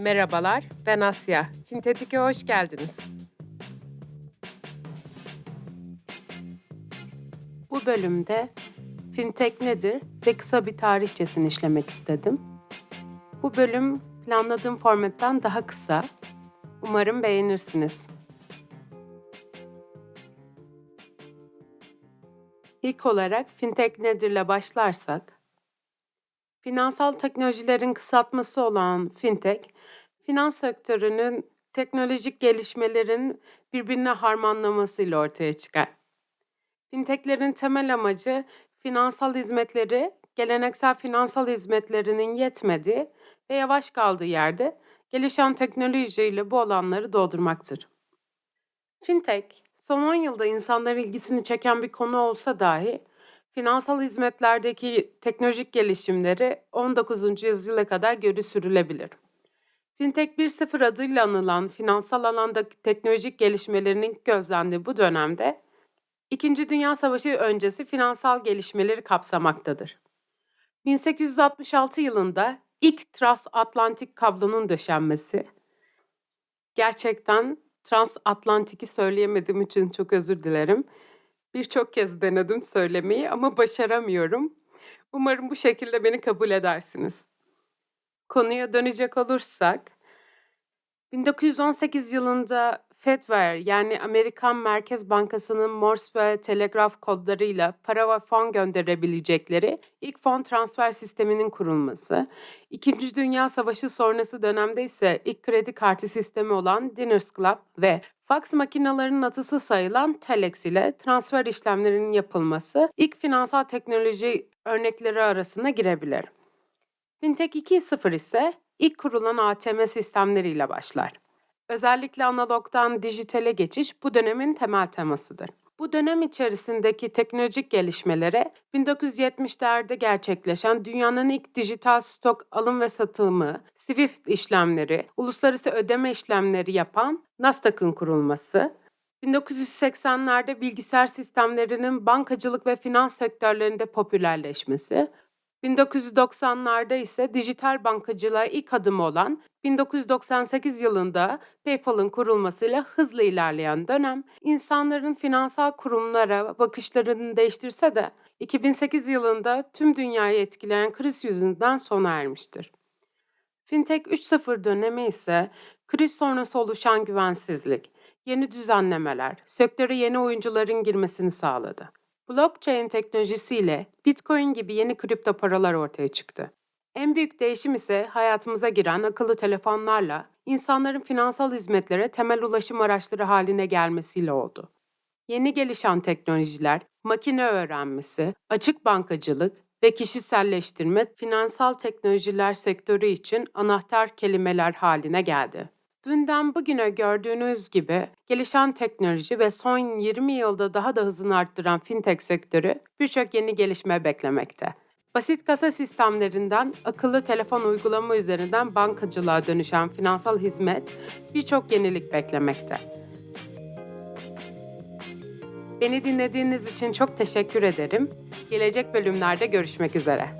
Merhabalar, ben Asya. Fintetik'e hoş geldiniz. Bu bölümde fintech nedir ve kısa bir tarihçesini işlemek istedim. Bu bölüm planladığım formattan daha kısa. Umarım beğenirsiniz. İlk olarak fintech nedirle başlarsak, finansal teknolojilerin kısaltması olan fintech, finans sektörünün teknolojik gelişmelerin birbirine harmanlamasıyla ortaya çıkar. Fintechlerin temel amacı finansal hizmetleri geleneksel finansal hizmetlerinin yetmediği ve yavaş kaldığı yerde gelişen teknolojiyle bu alanları doldurmaktır. Fintech, son 10 yılda insanların ilgisini çeken bir konu olsa dahi finansal hizmetlerdeki teknolojik gelişimleri 19. yüzyıla kadar geri sürülebilir. Fintech 1.0 adıyla anılan finansal alandaki teknolojik gelişmelerinin gözlendiği bu dönemde İkinci Dünya Savaşı öncesi finansal gelişmeleri kapsamaktadır. 1866 yılında ilk transatlantik kablonun döşenmesi. Gerçekten transatlantik'i söyleyemediğim için çok özür dilerim. Birçok kez denedim söylemeyi ama başaramıyorum. Umarım bu şekilde beni kabul edersiniz. Konuya dönecek olursak, 1918 yılında Fedwire yani Amerikan Merkez Bankası'nın Morse ve telegraf kodlarıyla para ve fon gönderebilecekleri ilk fon transfer sisteminin kurulması, İkinci Dünya Savaşı sonrası dönemde ise ilk kredi kartı sistemi olan Diners Club ve fax makinelerinin atısı sayılan Telex ile transfer işlemlerinin yapılması ilk finansal teknoloji örnekleri arasına girebilir. Fintech 2.0 ise ilk kurulan ATM sistemleriyle başlar. Özellikle analogdan dijitale geçiş bu dönemin temel temasıdır. Bu dönem içerisindeki teknolojik gelişmelere 1970'lerde gerçekleşen dünyanın ilk dijital stok alım ve satımı, SWIFT işlemleri, uluslararası ödeme işlemleri yapan Nasdaq'ın kurulması, 1980'lerde bilgisayar sistemlerinin bankacılık ve finans sektörlerinde popülerleşmesi, 1990'larda ise dijital bankacılığa ilk adım olan 1998 yılında PayPal'ın kurulmasıyla hızla ilerleyen dönem, insanların finansal kurumlara bakışlarını değiştirse de 2008 yılında tüm dünyayı etkileyen kriz yüzünden sona ermiştir. Fintech 3.0 dönemi ise kriz sonrası oluşan güvensizlik, yeni düzenlemeler, sektöre yeni oyuncuların girmesini sağladı. Blockchain teknolojisiyle Bitcoin gibi yeni kripto paralar ortaya çıktı. En büyük değişim ise hayatımıza giren akıllı telefonlarla insanların finansal hizmetlere temel ulaşım araçları haline gelmesiyle oldu. Yeni gelişen teknolojiler, makine öğrenmesi, açık bankacılık ve kişiselleştirme finansal teknolojiler sektörü için anahtar kelimeler haline geldi. Dünden bugüne gördüğünüz gibi gelişen teknoloji ve son 20 yılda daha da hızını arttıran fintech sektörü birçok yeni gelişme beklemekte. Basit kasa sistemlerinden akıllı telefon uygulama üzerinden bankacılığa dönüşen finansal hizmet birçok yenilik beklemekte. Beni dinlediğiniz için çok teşekkür ederim. Gelecek bölümlerde görüşmek üzere.